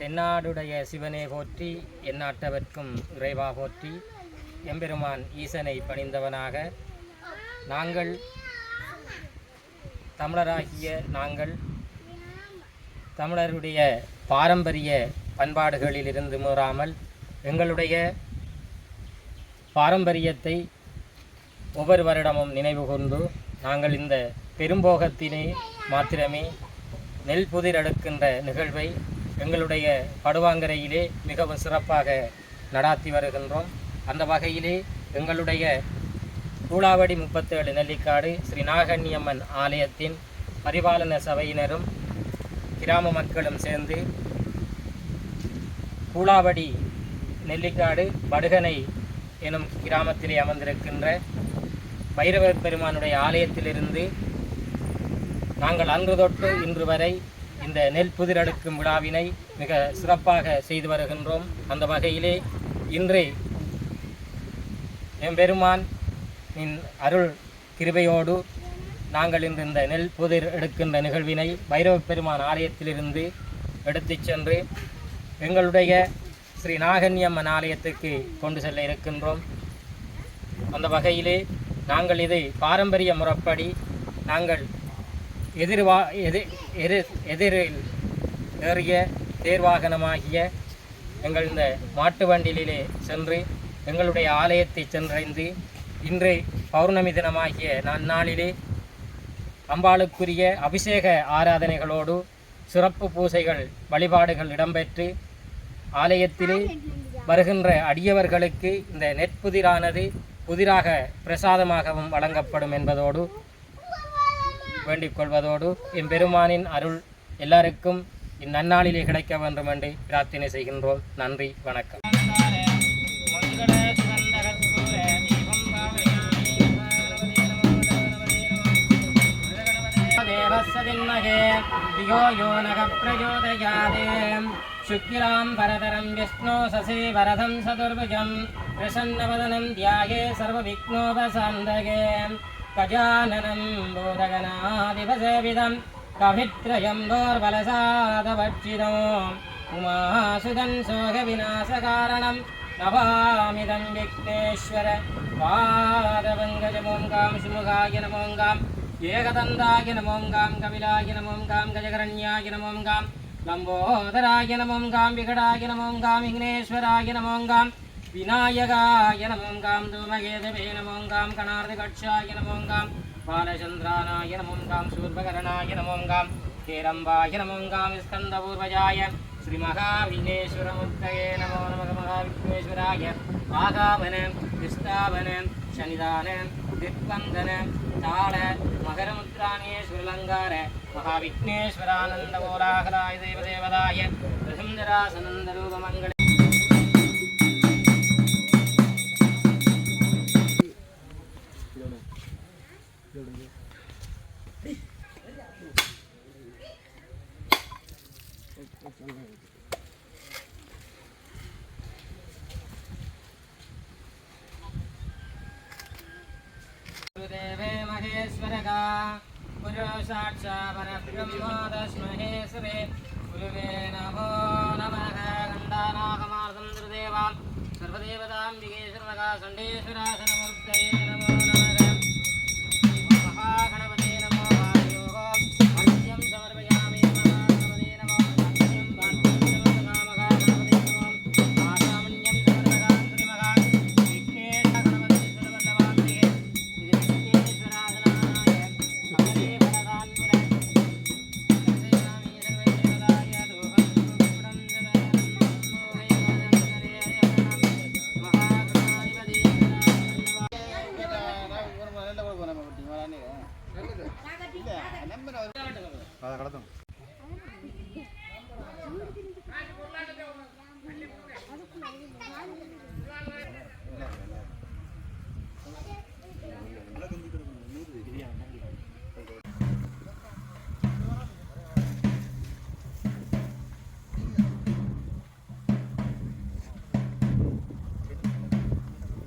தென்னாடுடைய சிவனே போற்றி எந்நாட்டவர்க்கும் இறைவா போற்றி எம்பெருமான் ஈசனை பணிந்தவனாக. நாங்கள் தமிழராகிய நாங்கள் தமிழருடைய பாரம்பரிய பண்பாடுகளிலிருந்து மீறாமல் எங்களுடைய பாரம்பரியத்தை ஒவ்வொரு வருடமும் நினைவு கொண்டு நாங்கள் இந்த பெரும்போகத்தினை மாத்திரமே நெல் புதிர் எடுக்கின்ற நிகழ்வை எங்களுடைய படுவாங்கரையிலே மிகவும் சிறப்பாக நடாத்தி வருகின்றோம். அந்த வகையிலே எங்களுடைய கூலாவடி முப்பத்தேழு நெல்லிக்காடு ஸ்ரீ நாகன்னியம்மன் ஆலயத்தின் பரிபாலன சபையினரும் கிராம மக்களும் சேர்ந்து கூலாவடி நெல்லிக்காடு படுகனை எனும் கிராமத்திலே அமர்ந்திருக்கின்ற பைரவர் பெருமானுடைய ஆலயத்திலிருந்து நாங்கள் அன்று தொட்டு இன்று வரை இந்த நெல் புதிர் அடுக்கும் விழாவினை மிக சிறப்பாக செய்து வருகின்றோம். அந்த வகையிலே இன்று எம்பெருமான் அருள் கிருபையோடு நாங்கள் இன்று இந்த நெல் புதிர் எடுக்கின்ற நிகழ்வினை பைரவ பெருமான் ஆலயத்திலிருந்து எடுத்துச் சென்று எங்களுடைய ஸ்ரீ நாகன்யம்மன் ஆலயத்துக்கு கொண்டு செல்ல இருக்கின்றோம். அந்த வகையிலே நாங்கள் இதை பாரம்பரிய முறைப்படி நாங்கள் எதிர்வா எதிர் எதிர் எதிரில் ஏறிய தேர்வாகனமாகிய எங்கள் இந்த மாட்டு வண்டியிலே சென்று எங்களுடைய ஆலயத்தை சென்றடைந்து இன்று பௌர்ணமி தினமாகிய நன்னாளிலே அம்பாளுக்குரிய அபிஷேக ஆராதனைகளோடு சிறப்பு பூசைகள் வழிபாடுகள் இடம்பெற்று ஆலயத்திலே வருகின்ற அடியவர்களுக்கு இந்த நெற்புதிரானது புதிராக பிரசாதமாகவும் வழங்கப்படும் என்பதோடு வேண்டிக் கொள்வதோடு எம்பெருமானின் அருள் எல்லாருக்கும் இந்நன்னாளிலே கிடைக்க வேண்டும் என்று பிரார்த்தனை செய்கின்றோம் நன்றி வணக்கம் देवस्सदिन्महे धियो यो नः प्रचोदयात् शुक्लां वरदरं विष्णो ससे वरदं सदुर्भुजं प्रसन्नवदनं ध्याये सर्वविघ्नोपसान्दगे गजाननं बोधगणादिवसेविदं कवित्रयं दोर्बलसादवर्जितम् उमासुदं सोहविनाशकारणं नवामिदं विघ्नेश्वर पादवङ्गजमोङ्गां सुमुखाय नमोङ्गाम् ఏకదండాయ నమోంగాం కపిలాయ నమోంగాం గజగరణ్యాయ నమోంగాం లంబోదరాయ నమోంగాం వికటాయ నమోంగాం విఘ్నేశ్వరాయ నమోంగాం விநாயகாய நமோங்காம் தூமகேதவே நமோங்காம் கணார்தகட்சாய நமோங்காம் பாலச்சந்திரானாய நமோம் சூர்பகரணாய நமோங்காம் கேரம்பாய நமோங்காம் ஸ்கந்தபூர்வஜாய ஸ்ரீ மகாவிக்னேஸ்வரமுத்தயே நமோ நமக மகாவிக்னேஸ்வராய ஆகாவன விஸ்தாவன சனிதான திக்வந்தன தாள மகரமுத்ராணேஸ்வரலங்கார மகாவிக்னேஸ்வரானந்த கோலாகலாய தேவதேவதாய பிரசுந்தராசனந்த देवे महेश्वरगा पुरुषाक्षा परब्रह्म तस्महे श्री गुरुवे नमो नमः गन्धानागमार्दं सर्वदेवताम्बिके सर्वगा षण्डेश्वरासनमूर्तये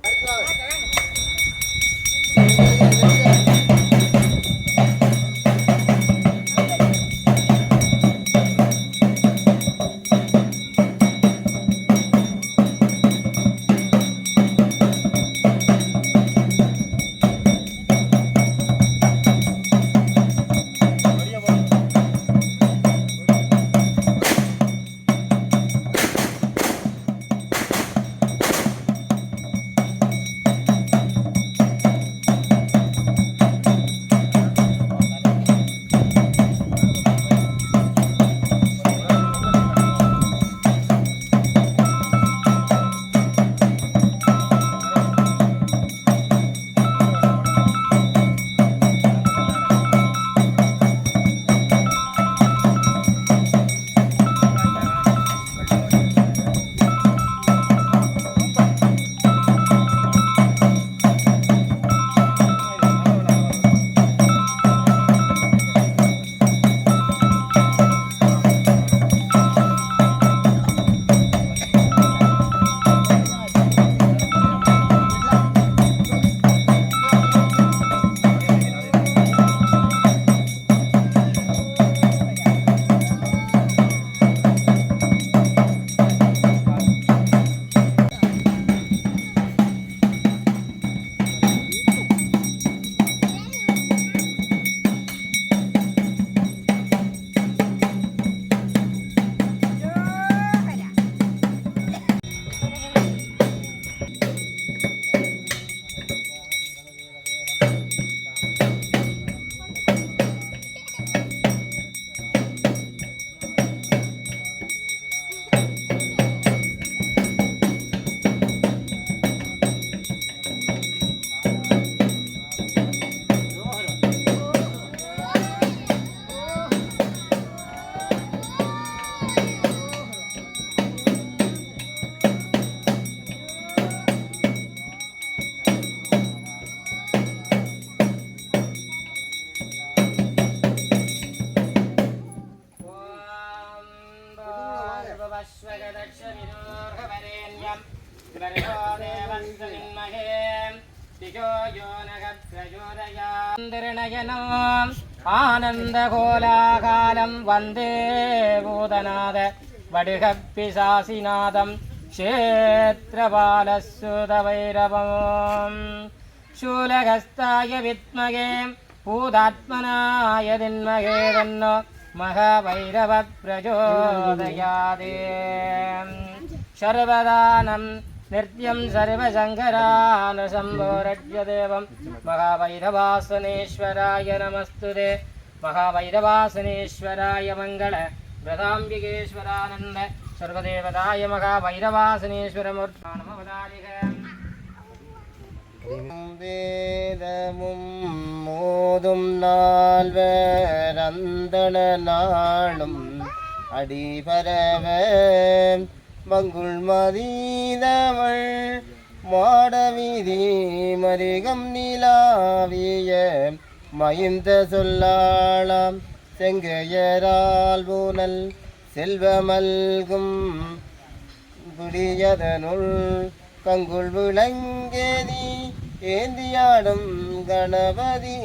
Let's go. वश्वगदक्षविदोर्हवरेण्यम् भर्गो देवस्य विन्महे दिजो यो नः प्रचोदयान्दर्णयनो आनन्दकोलाकालं वन्दे भूतनाद वडिहपिशासिनादं क्षेत्रपालस्सुतवैरवम् शूलहस्ताय विद्महे भूतात्मनाय दिन्महे तन्नो महाभैरवप्रचोदयादे सर्वदानं नित्यं सर्वशङ्करानुशम्भोरज्यदेवं महाभैरवासनेश्वराय नमस्तु ते महाभैरवासनेश्वराय मङ्गल व्रताम्बिकेश्वरानन्द सर्वदेवताय महाभैरवासनेश्वरमूर्धानमवतारिः வேதமும் மோதும் நால்வரந்தன நாளும் அடிபரவ மங்குள் மதீதவள் மாடவீதி மருகம் நிலாவிய மயிந்த சொல்லாளாம் செங்கையரால் ஊனல் செல்வமல்கும் குடியதனுள் கங்குள் விளங்கேதி ഏന്തിയാടും ഗണപതി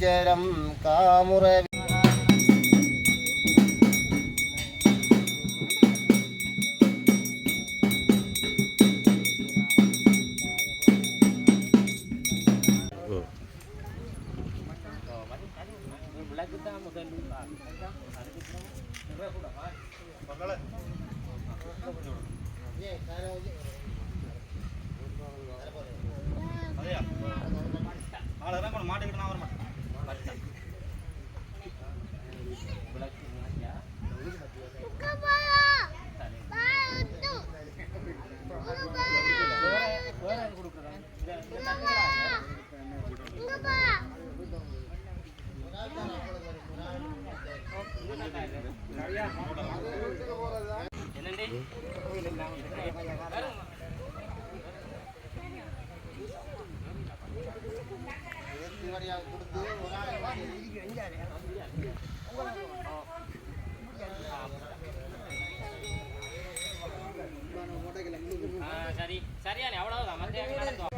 ചരം കാമുറവി சரி சரியான அவ்வளவுதான் மத்தியாக நடந்தோம்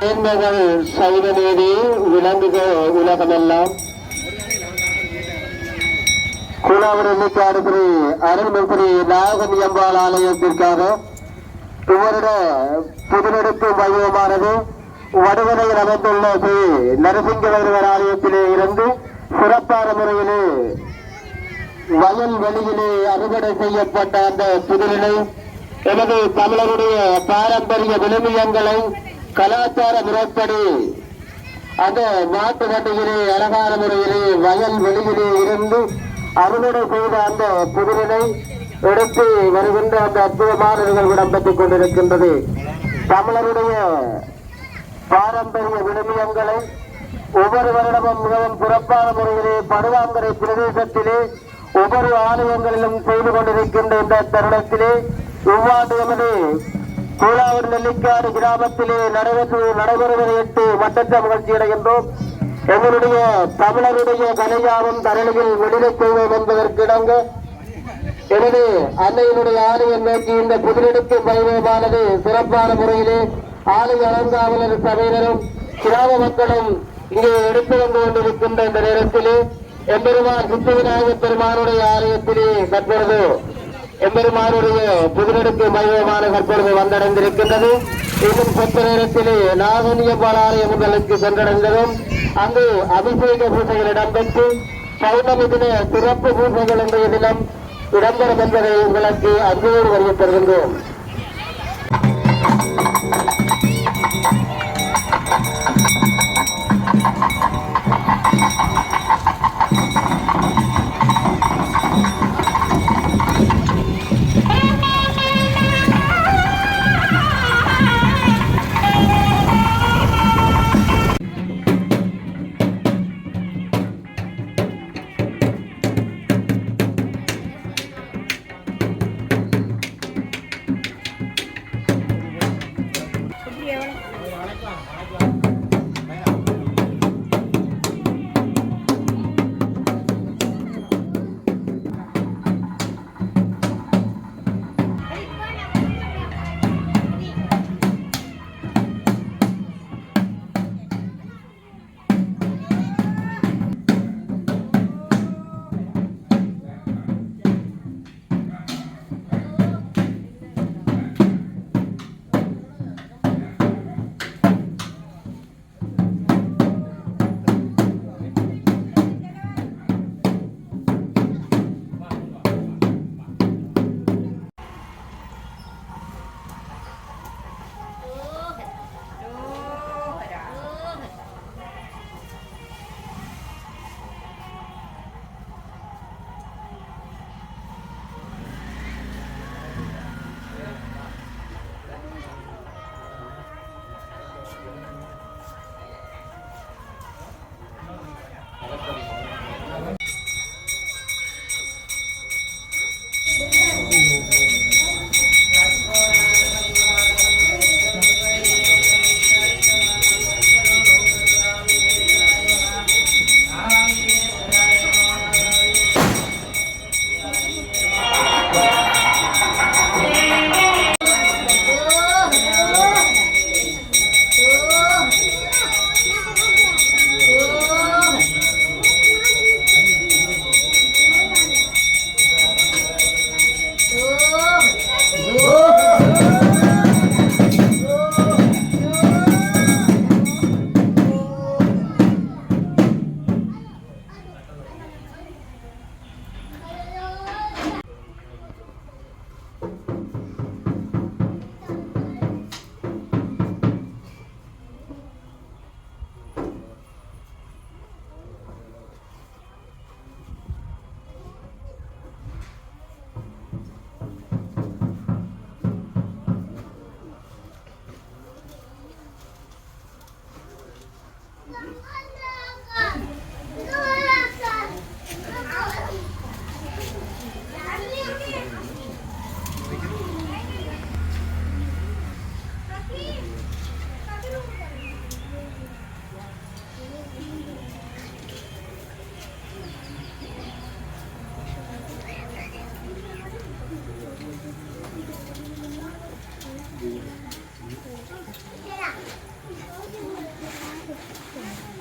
மேன்மைகள் சைவ நீதி விளங்குக உலகமெல்லாம் குலாவரணிக்காடு ஸ்ரீ அருள்மிஸ்ரீ நாகன் எம்பாள் ஆலயத்திற்காக இவருட புதுநெடுப்பு மையமானது வடுவனையில் அமைந்துள்ள ஸ்ரீ நரசிங்க வைரவர் ஆலயத்திலே இருந்து சிறப்பான முறையிலே வயல் வெளியிலே அறுவடை செய்யப்பட்ட அந்த புதுநிலை எனது தமிழருடைய பாரம்பரிய விழுமியங்களை கலாச்சார முறைப்படி அந்த நாட்டு வண்டியிலே அலங்கார முறையிலே வயல் வெளியிலே இருந்து அறுவடை செய்த அந்த புதிரினை எடுத்து வருகின்ற அந்த அற்புதமான நிகழ்வு இடம்பெற்றுக் கொண்டிருக்கின்றது. தமிழருடைய பாரம்பரிய விடுமியங்களை ஒவ்வொரு வருடமும் மிகவும் சிறப்பான முறையிலே படுவாங்கரை பிரதேசத்திலே ஒவ்வொரு ஆலயங்களிலும் செய்து கொண்டிருக்கின்ற இந்த தருணத்திலே இவ்வாண்டு எமது கூலாவூர் நெல்லிக்காடு கிராமத்திலே நடைபெற்று நடைபெறுவதையிட்டு மட்டற்ற மகிழ்ச்சி அடைகின்றோம் எங்களுடைய தமிழருடைய கலையாவும் தரணியில் வெளியிட செய்வோம் என்பதற்கு எனவே அன்னையினுடைய ஆலயம் நோக்கி இந்த புதிரெடுப்பு வைபவமானது சிறப்பான முறையிலே ஆலய அலங்காவலர் சபையினரும் கிராம மக்களும் இங்கே எடுத்து வந்து கொண்டிருக்கின்ற இந்த நேரத்திலே எம்பெருமான் சித்த விநாயகர் பெருமானுடைய ஆலயத்திலே தற்பொழுது எம்பெருமானுடைய புதிரெடுப்பு மையமான தற்பொழுது வந்தடைந்திருக்கின்றது. இன்னும் சற்று நேரத்திலே நாகனிய பாலாலயம் உங்களுக்கு சென்றடைந்ததும் அங்கு அபிஷேக பூஜைகள் இடம்பெற்று பௌர்ணமி தின சிறப்பு பூஜைகள் இன்றைய தினம் இடம்பெறும் என்பதை உங்களுக்கு அன்போடு வருகை தருகின்றோம் Thank you.